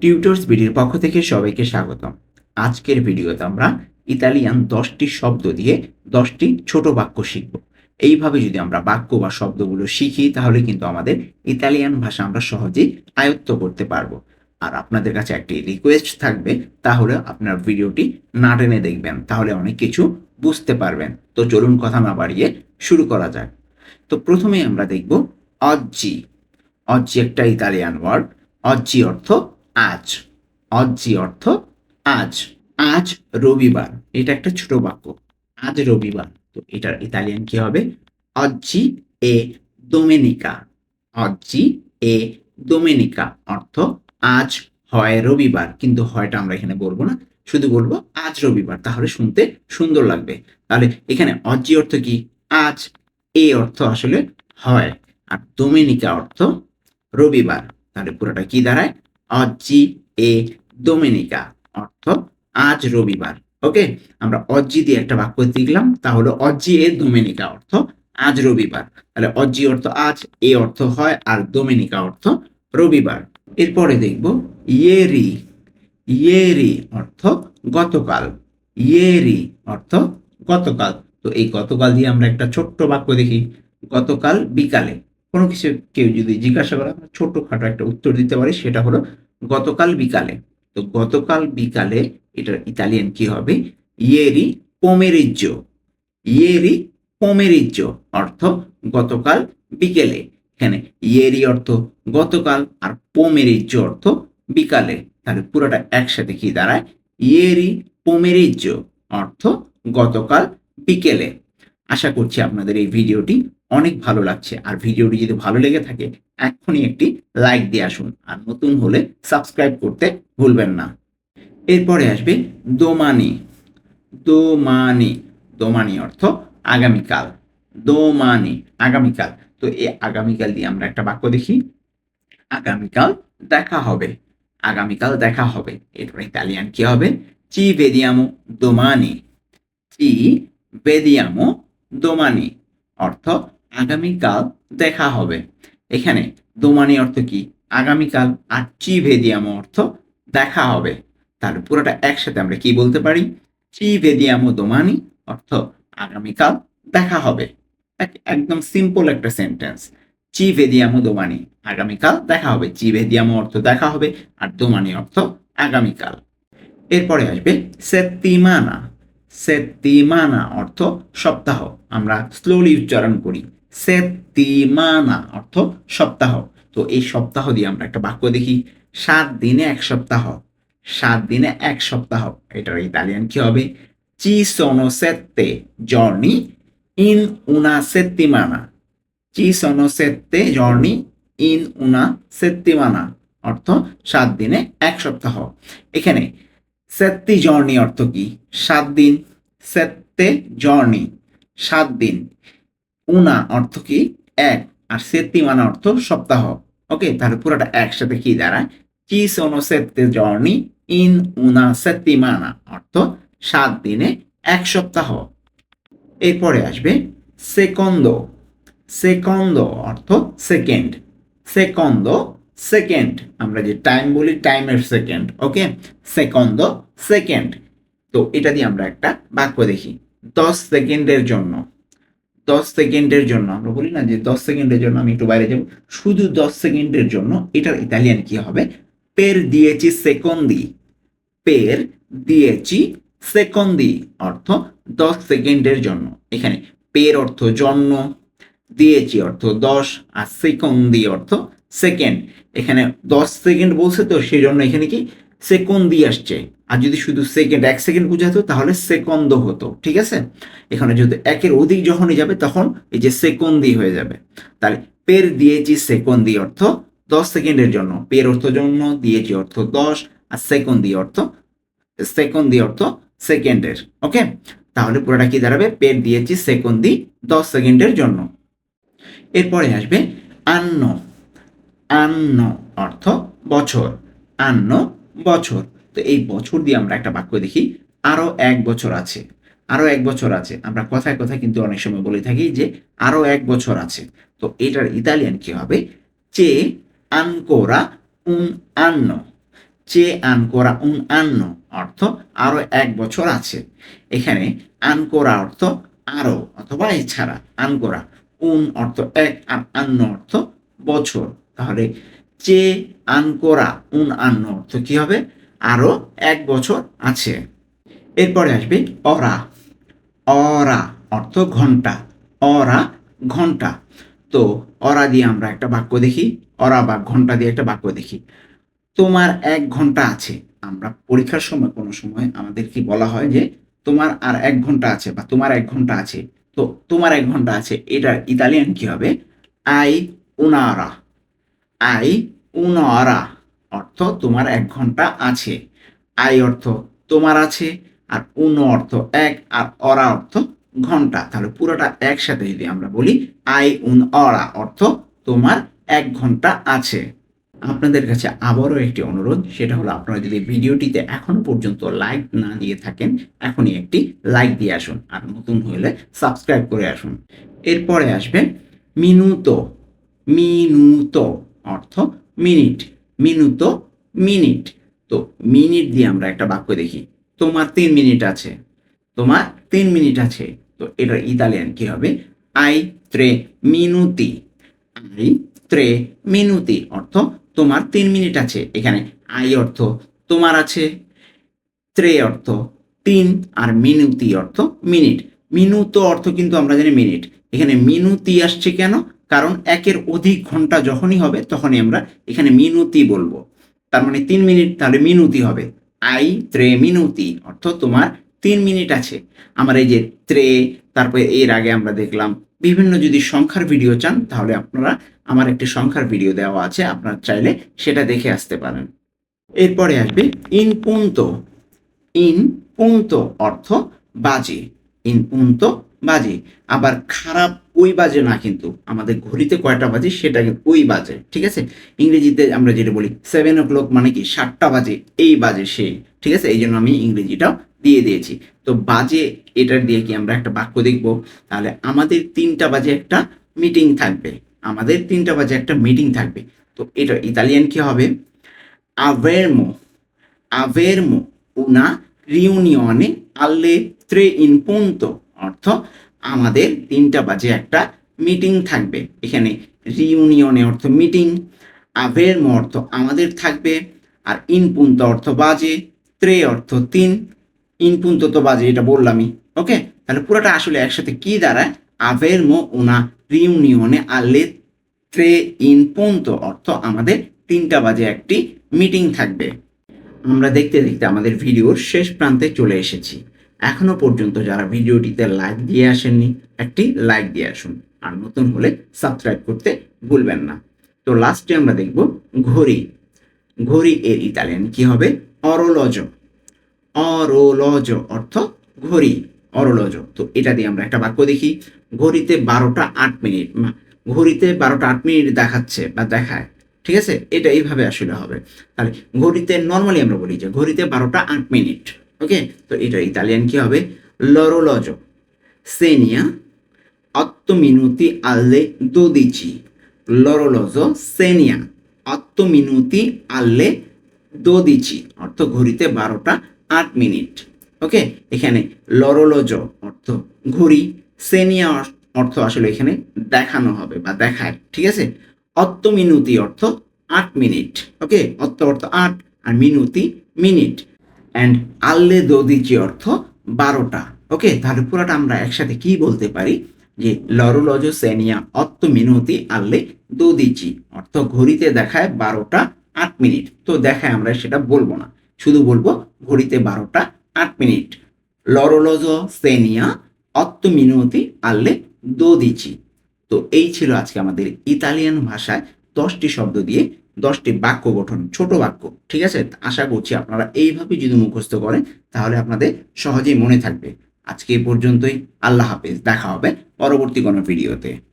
Tutors বিডির পক্ষ থেকে সবাইকে স্বাগতম। আজকের ভিডিওতে আমরা ইতালিয়ান দশটি শব্দ দিয়ে দশটি ছোট বাক্য শিখব। এইভাবে যদি আমরা বাক্য বা শব্দগুলো শিখি, তাহলে কিন্তু আমাদের ইতালিয়ান ভাষা আমরা সহজেই আয়ত্ত করতে পারব। আর আপনাদের কাছে একটি রিকোয়েস্ট থাকবে, তাহলে আপনার ভিডিওটি না টেনে দেখবেন, তাহলে অনেক কিছু বুঝতে পারবেন। তো চলুন কথা না বাড়িয়ে শুরু করা যাক। তো প্রথমেই আমরা দেখব অজ্জি। অজ্জি একটা ইতালিয়ান ওয়ার্ড অজ্জি অর্থ আজ। অজ্জি অর্থ আজ। আজ রবিবার। এটা একটা ছোট বাক্য। আজ রবিবার। তো এটার ইতালিয়ান কি হবে? অজ্জি এ দোমেনিকা। অজ্জি এ দোমেনিকা। অর্থ আজ হয় রবিবার। কিন্তু হয়টা আমরা এখানে বলব না। শুধু বলব আজ রবিবার। তাহলে শুনতে সুন্দর লাগবে। তাহলে এখানে অজ্জি অর্থ কি? আজ। এ অর্থ আসলে হয়। আর দোমেনিকা অর্থ রবিবার। তাহলে পুরোটা কি দাঁড়ায়? অজ্জি এ দোমেনিকা অর্থ আজ রবিবার। ওকে? আমরা অজ্জি দিয়ে একটা বাক্য দেখলাম তাহলে অজ্জি এ দোমেনিকা অর্থ আজ রবিবার। তাহলে অজ্জি অর্থ আজ, এ অর্থ হয়, আর দোমেনিকা অর্থ রবিবার। এরপরে দেখব, ইয়েরি ইয়েরি অর্থ গতকাল, ইয়েরি অর্থ গতকাল। তো এই গতকাল দিয়ে আমরা একটা ছোট্ট বাক্য দেখি, গতকাল বিকালে। কোনো কিছু কেউ যদি জিজ্ঞাসা করে, আমরা ছোট্টখাটো একটা উত্তর দিতে পারি, সেটা হলো গতকাল বিকালে। তো গতকাল বিকালে এটার ইতালিয়ান কি হবে? ইয়েরি পোমেরিজ্য ইয়েরি পোমেরিজ্য অর্থ গতকাল বিকেলে। এখানে ইয়েরি অর্থ গতকাল আর পোমেরিজ্য অর্থ বিকালে। তাহলে পুরোটা একসাথে কি দাঁড়ায়? ইয়েরি পোমেরিজ্য অর্থ গতকাল বিকেলে। আশা করছি আপনাদের এই ভিডিওটি অনেক ভালো লাগছে। আর ভিডিওটি যদি ভালো লেগে থাকে এখনই একটি লাইক দিয়ে আসুন। আর নতুন হলে সাবস্ক্রাইব করতে ভুলবেন না। এরপরে আসবে দোমানি। দোমানি। দোমানি অর্থ আগামীকাল। দোমানি। আগামীকাল। তো এই আগামীকাল দিয়ে আমরা একটা বাক্য দেখি। আগামীকাল দেখা হবে। আগামীকাল দেখা হবে। এরপরে ইতালিয়ান কি হবে? চি ভেদিয়ামো দোমানি চি ভেদিয়ামো দোমানি অর্থ আগামীকাল দেখা হবে। এখানে দোমানি অর্থ কি? আগামীকাল আর চি ভেদিয়ামো অর্থ দেখা হবে। তাহলে পুরোটা একসাথে আমরা কি বলতে পারি? চি ভেদিয়ামো দোমানি অর্থ আগামীকাল দেখা হবে। এক- একদম সিম্পল একটা সেন্টেন্স চি ভেদিয়ামো দোমানি আগামীকাল দেখা হবে। চি ভেদিয়ামো অর্থ দেখা হবে আর দোমানি অর্থ আগামীকাল। এরপরে আসবে সেত্তিমানা সেত্তিমানা অর্থ সপ্তাহ। আমরা স্লোলি উচ্চারণ করি। সেত্তিমানা অর্থ সপ্তাহ। তো এই সপ্তাহ দিয়ে আমরা একটা বাক্য দেখি। সাত দিনে এক সপ্তাহ। সাত দিনে এক সপ্তাহ। এটার ইতালিয়ান কি হবে? চি সোনো সেত্তে জর্নি ইন উনা সেত্তিমানা চি সোনো সেত্তে জর্নি ইন উনা সেত্তিমানা অর্থ সাত দিনে এক সপ্তাহ। এখানে সেত্তি জর্নি অর্থ কি? সাত দিন। সেত্তে জর্নি সাত দিন। উনা অর্থ কি? এক। আর সেত্তিমানা অর্থ সপ্তাহ। ওকে? তাহলে পুরোটা একসাথে কি দাঁড়ায়? কি সোনো সেত্তে জর্নি ইন উনা সেত্তিমানা অর্থ সাত দিনে এক সপ্তাহ। এরপরে আসবে সেকন্দ। সেকন্দ অর্থ সেকেন্ড। Second second. আমরা যে টাইম বলি, টাইমের সেকেন্ড। ওকে? Second second. তো এটা দিয়ে আমরা একটা বাক্য দেখি। দশ সেকেন্ডের জন্য। দশ সেকেন্ডের জন্য, আমরা বলি না যে দশ সেকেন্ডের জন্য আমি একটু বাইরে যাব, শুধু দশ সেকেন্ডের জন্য এটার ইতালিয়ান কি হবে? পের দিয়েছি সেকন্দি। পের দিয়েছি সেকন্দি, অর্থ দশ সেকেন্ডের জন্য। এখানে পের অর্থ জন্ম দিয়েছি অর্থ দশ, আর সেকন্দি অর্থ সেকেন্ড। এখানে দশ সেকেন্ড বলছে তো সেই জন্য এখানে কি? সেকন্দি আসছে। আর যদি শুধু সেকেন্ড এক সেকেন্ড বোঝাতো তাহলে সেকন্দ হতো, ঠিক আছে? এখানে যদি একের অধিক যখনই যাবে, তখন এই যে সেকন্দি হয়ে যাবে। তাহলে পের দিয়েছি সেকন্দি অর্থ দশ সেকেন্ডের জন্য। পের অর্থ জন্য, দিয়েছি অর্থ দশ, আর সেকন্দি অর্থ সেকন্দি অর্থ সেকেন্ডের ওকে তাহলে পুরোটা কি দাঁড়াবে? পের দিয়েছি সেকন্দি দশ সেকেন্ডের জন্য। এরপরে আসবে আন্ন। আন্ন অর্থ বছর। আন্ন বছর। তো এই বছর দিয়ে আমরা একটা বাক্য দেখি, আরও এক বছর আছে। আরও এক বছর আছে। আমরা কথায় কথায় কিন্তু অনেক সময় বলে থাকি যে, আরও এক বছর আছে। তো এটার ইতালিয়ান কি হবে? চে আনকোরা উন আন্ন। চে আনকোরা উন আন্ন অর্থ আরও এক বছর আছে। এখানে আনকোরা অর্থ আরও অথবা এছাড়া। আনকোরা উন অর্থ এক আর আন্ন অর্থ বছর। তাহলে চে আনকোরা উন আন্ন অর্থ কি হবে? আরও এক বছর আছে। এরপরে আসবে অরা। অরা অর্থ ঘণ্টা। অরা ঘণ্টা। তো অরা দিয়ে আমরা একটা বাক্য দেখি, অরা বা ঘণ্টা দিয়ে একটা বাক্য দেখি। তোমার এক ঘণ্টা আছে। আমরা পরীক্ষার সময় কোনো সময় আমাদের কি বলা হয় যে তোমার আর এক ঘণ্টা আছে বা তোমার এক ঘণ্টা আছে। তো তোমার এক ঘণ্টা আছে, এটার ইতালিয়ান কি হবে? আই উনারা। আই উনারা। অর্থ তোমার এক ঘণ্টা আছে। আই অর্থ তোমার আছে, আর উন অর্থ এক, আর অরা অর্থ ঘণ্টা। তাহলে পুরোটা একসাথে যদি আমরা বলি আই উন, অরা অর্থ তোমার এক ঘণ্টা আছে। আপনাদের কাছে আবারও একটি অনুরোধ, সেটা হলো আপনারা যদি ভিডিওটিতে এখনও পর্যন্ত লাইক না দিয়ে থাকেন, এখনই একটি লাইক দিয়ে আসুন, আর নতুন হলে সাবস্ক্রাইব করে আসুন। এরপরে আসবে মিনুতো। মিনুতো অর্থ মিনিট। মিনুতো মিনিট। তো মিনিট দিয়ে আমরা একটা বাক্য দেখি। তোমার তিন মিনিট আছে। তোমার তিন মিনিট আছে। তো এটার ইতালিয়ান কি হবে? আই ত্রে মিনুতি। আই ত্রে মিনুতি অর্থ তোমার তিন মিনিট আছে। এখানে আই অর্থ তোমার আছে। ত্রে অর্থ তিন আর মিনুতি অর্থ মিনিট। মিনুতো অর্থ কিন্তু আমরা জানি মিনিট। এখানে মিনুতি আসছে কেন? কারণ একের অধিক ঘণ্টা যখনই হবে তখনই আমরা এখানে মিনুতি বলব। তার মানে তিন মিনিট তাহলে মিনুতি হবে। আই, ত্রে, মিনুতি, অর্থ তোমার তিন মিনিট আছে। আমার এই যে ত্রে, তারপরে এর আগে আমরা দেখলাম, বিভিন্ন যদি সংখ্যার ভিডিও চান, তাহলে আপনারা আমার একটি সংখ্যার ভিডিও দেওয়া আছে, আপনারা চাইলে সেটা দেখে আসতে পারেন। এরপরে আসবে, ইন পুন্ত ইন পুন্ত অর্থ বাজে, ইন পুন্ত বাজে। আবার খারাপ ওই বাজে না কিন্তু। আমাদের ঘড়িতে কয়টা বাজে সেটা ওই বাজে, ঠিক আছে? ইংরেজিতে আমরা যেটা বলি সেভেন ও ক্লক মানে কি? সাতটা বাজে, এই বাজে সেই ঠিক আছে? এই জন্য আমি ইংরেজিটাও দিয়ে দিয়েছি। তো বাজে এটার দিয়ে কি আমরা একটা বাক্য দেখব? তাহলে আমাদের তিনটা বাজে একটা মিটিং থাকবে। আমাদের তিনটা বাজে একটা মিটিং থাকবে। তো এটা ইতালিয়ান কি হবে? আভেরমো আভেরমো riunione alle tre in punto, অর্থ আমাদের তিনটা বাজে একটা মিটিং থাকবে। এখানে রিউনিয়নে অর্থ মিটিং আভেরমো অর্থ আমাদের থাকবে, আর ইনপুন্ত অর্থ বাজে, ত্রে অর্থ তিন। ইনপুন্ত তো বাজে, এটা বললামই, ওকে? তাহলে পুরোটা আসলে একসাথে কি দাঁড়ায়? আভেরমো una riunione alle tre in punto অর্থ আমাদের তিনটা বাজে একটি মিটিং থাকবে। আমরা দেখতে দেখতে আমাদের ভিডিওর শেষ প্রান্তে চলে এসেছি। এখনও পর্যন্ত যারা ভিডিওটিতে লাইক দিয়ে আসেননি, একটি লাইক দিয়ে আসুন। আর নতুন হলে সাবস্ক্রাইব করতে ভুলবেন না। তো লাস্টে আমরা দেখব ঘড়ি। ঘড়ি এর ইতালিয়ান কি হবে? অরোলজ। অরোলজ অর্থ ঘড়ি, অরোলজ। তো এটা দিয়ে আমরা একটা বাক্য দেখি। ঘড়িতে বারোটা আট মিনিট ঘড়িতে বারোটা আট মিনিট দেখাচ্ছে বা দেখায়। ঠিক আছে? এটা এইভাবে আসলে হবে। তাহলে ঘড়িতে নর্মালি আমরা বলি যে ঘড়িতে বারোটা আট মিনিট। ওকে তো এটা ইতালিয়ান কি হবে? লরোলজো সেনিয়া otto minuti alle dodici. L'orologio segna otto minuti alle dodici. অর্থ ঘড়িতে বারোটা আট মিনিট। ওকে এখানে লরোলজ অর্থ ঘড়ি। সেনিয়া অর্থ আসলে এখানে দেখানো হবে বা দেখায়, ঠিক আছে? অত্ত মিনুতি অর্থ আট মিনিট। ওকে অত্ত অর্থ আট আর মিনুতি মিনিট অ্যান্ড আল্লে দদিচি অর্থ বারোটা। ওকে তাহলে পুরোটা আমরা একসাথে কি বলতে পারি? যে লরোলজ সেনিয়া অত্ত মিনতি আল্লে দদিচি। অর্থ ঘড়িতে দেখায় বারোটা আট মিনিট। তো দেখায় আমরা সেটা বলব না। শুধু বলব ঘড়িতে বারোটা আট মিনিট। লরোলজ সেনিয়া অত্ত মিনুতি আল্লে দদিচি। তো এই ছিল আজকে আমাদের ইতালিয়ান ভাষায় দশটি শব্দ দিয়ে দশটি বাক্য গঠন, ছোট বাক্য, ঠিক আছে? আশা করছি আপনারা এইভাবে যদি মুখস্থ করেন, তাহলে আপনাদের সহজেই মনে থাকবে। আজকে এ পর্যন্তই। আল্লাহ হাফেজ। দেখা হবে পরবর্তী কোনো ভিডিওতে।